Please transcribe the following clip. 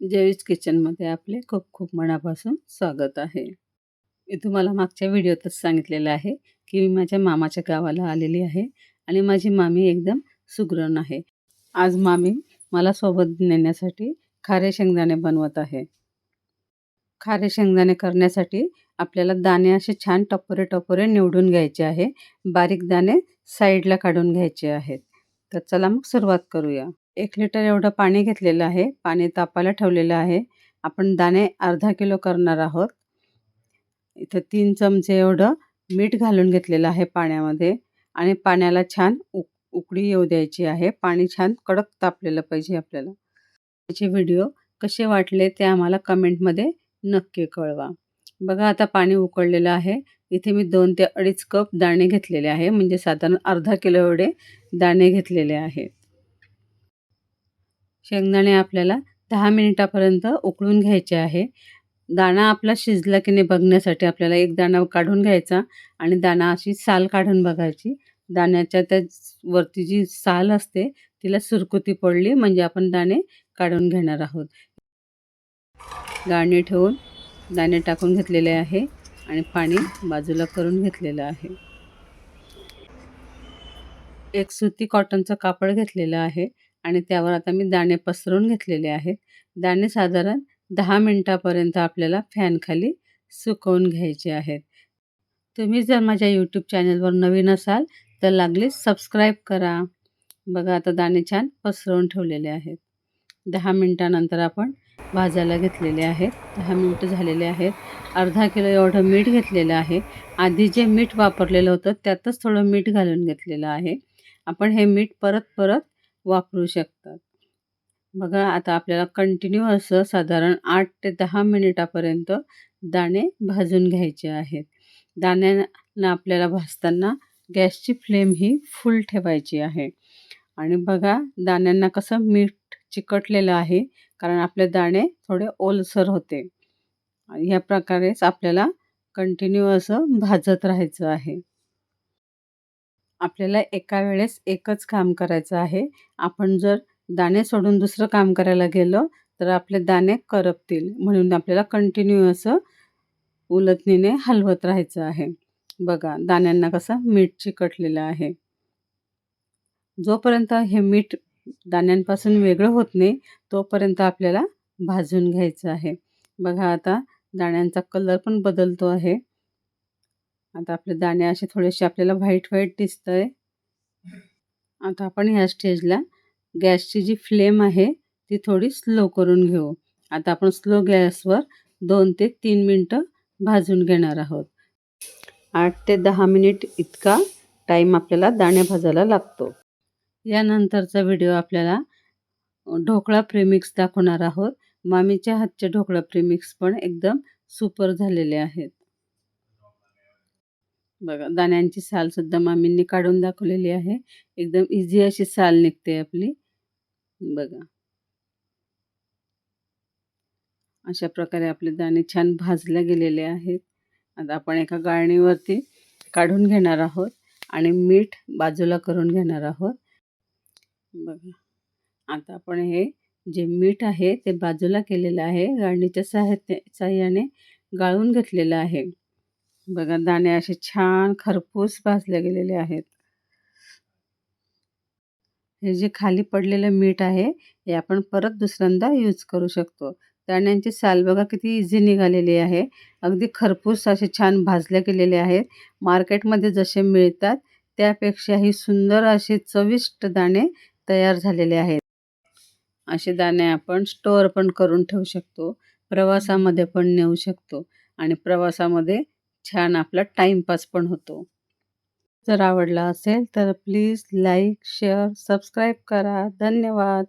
जयवीज किचनमध्ये आपले खूप खूप मनापासून स्वागत आहे. मी तुम्हाला मागच्या व्हिडिओतच सांगितलेलं आहे की मी माझ्या मामाच्या गावाला आलेली आहे आणि माझी मामी एकदम सुग्रण आहे. आज मामी मला सोबत नेण्यासाठी खारे शेंगदाणे बनवत आहे. खारे शेंगदाणे करण्यासाठी आपल्याला दाणे असे छान टपोरे टपोरे निवडून घ्यायचे आहे. बारीक दाणे साईडला काढून घ्यायचे आहेत. तर चला मग सुरुवात करूया. एक लिटर एवढं पाणी घेतलेलं आहे. पाणी तापायला ठेवलेलं आहे. आपण दाणे अर्धा किलो करणार आहोत. इथं तीन चमचे एवढं मीठ घालून घेतलेलं आहे पाण्यामध्ये आणि पाण्याला छान उक उकडी येऊ द्यायची आहे. पाणी छान कडक तापलेलं पाहिजे आपल्याला. त्याचे व्हिडिओ कसे वाटले ते आम्हाला कमेंटमध्ये नक्की कळवा. बघा आता पाणी उकळलेलं आहे. इथे मी दोन ते अडीच कप दाणे घेतलेले आहे. म्हणजे साधारण अर्धा किलो एवढे दाणे घेतलेले आहेत शेंगदाणे आपल्याला दहा मिनिटापर्यंत उकळून घ्यायचे आहे. दाणा आपला शिजला की नाही बघण्यासाठी आपल्याला एक दाणा काढून घ्यायचा आणि दाणा अशी साल काढून बघायची. दाण्याच्या त्या वरती जी साल असते तिला सुरकुती पडली म्हणजे आपण दाणे काढून घेणार आहोत. गाळणी ठेवून दाणे टाकून घेतलेले आहे आणि पाणी बाजूला करून घेतलेलं आहे. एक सुती कॉटनचं कापड घेतलेलं आहे. आणि त्यावर आता मी दाणे पसरून घेतलेले आहेत. दाणे साधारण दहा मिनटापर्यंत आपल्याला फॅनखाली सुकवून घ्यायचे आहेत. तुम्ही जर माझ्या यूट्यूब चॅनलवर नवीन असाल तर लागलीच सबस्क्राईब करा. बघा आता दाणे छान पसरवून ठेवलेले आहेत. दहा मिनटानंतर आपण भाजायला घेतलेले आहेत. दहा मिनटं झालेले आहेत. अर्धा किलो एवढं मीठ घेतलेलं आहे. आधी जे मीठ वापरलेलं होतं त्यातच थोडं मीठ घालून घेतलेलं आहे. आपण हे मीठ परत परत वापरू शकतात. बघा आता आपल्याला कंटिन्यू असं साधारण आठ ते दहा मिनिटापर्यंत दाणे भाजून घ्यायचे आहेत. दाण्यांना आपल्याला भाजताना गॅसची फ्लेम ही फुल ठेवायची आहे. आणि बघा दाण्यांना कसं मीठ चिकटलेलं आहे कारण आपले दाणे थोडे ओलसर होते. ह्या प्रकारेच आपल्याला कंटिन्यू असं भाजत राहायचं आहे. आपल्याला एका वेळेस एकच काम करायचं आहे. आपण जर दाणे सोडून दुसरं काम करायला गेलो तर आपले दाणे करपतील. म्हणून आपल्याला कंटिन्यू असं उलटणीने हलवत राहायचं आहे. बघा दाण्यांना कसं मीठ चिकटलेलं आहे. जोपर्यंत हे मीठ दाण्यांपासून वेगळं होत नाही तोपर्यंत आपल्याला भाजून घ्यायचं आहे. बघा आता दाण्यांचा कलर पण बदलतो आहे. आता आपले दाणे असे थोडेसे आपल्याला व्हाईट व्हाईट दिसतंय. आहे आता आपण ह्या स्टेजला गॅसची जी फ्लेम आहे ती थोडी स्लो करून घेऊ. आता आपण स्लो गॅसवर दोन ते तीन मिनटं भाजून घेणार आहोत. आठ ते दहा मिनिट इतका टाईम आपल्याला दाणे भाजायला लागतो. यानंतरचा व्हिडिओ आपल्याला ढोकळा प्रेमिक्स दाखवणार आहोत. मामीच्या हातचे ढोकळा प्रेमिक्स पण एकदम सुपर झालेले आहेत. बघा दाण्यांची सालसुद्धा मामींनी काढून दाखवलेली आहे. एकदम इझी अशी साल निघते आपली. बघा. अशा प्रकारे आपले दाणे छान भाजले गेलेले आहेत. आता आपण एका गाळणीवरती काढून घेणार आहोत आणि मीठ बाजूला करून घेणार आहोत. बघा. आता आपण हे जे मीठ आहे ते बाजूला केलेलं आहे. गाळणीच्या साह्या साह्याने गाळून घेतलेलं आहे. बघा दाणे असे छान खरपूस भाजले गेलेले आहेत. हे जे खाली पडलेलं मीठ आहे हे आपण परत दुसऱ्यांदा यूज करू शकतो. दाण्यांची साल बघा किती इझी निघालेली आहे. अगदी खरपूस असे छान भाजले गेलेले आहेत. मार्केटमध्ये जसे मिळतात त्यापेक्षाही सुंदर असे चविष्ट दाणे तयार झालेले आहेत. असे दाणे आपण स्टोअर पण करून ठेवू शकतो प्रवासामध्ये पण नेऊ शकतो आणि प्रवासामध्ये छान आपला टाईमपास पण होतो. जर आवडला असेल तर प्लीज लाईक शेअर सबस्क्राईब करा. धन्यवाद.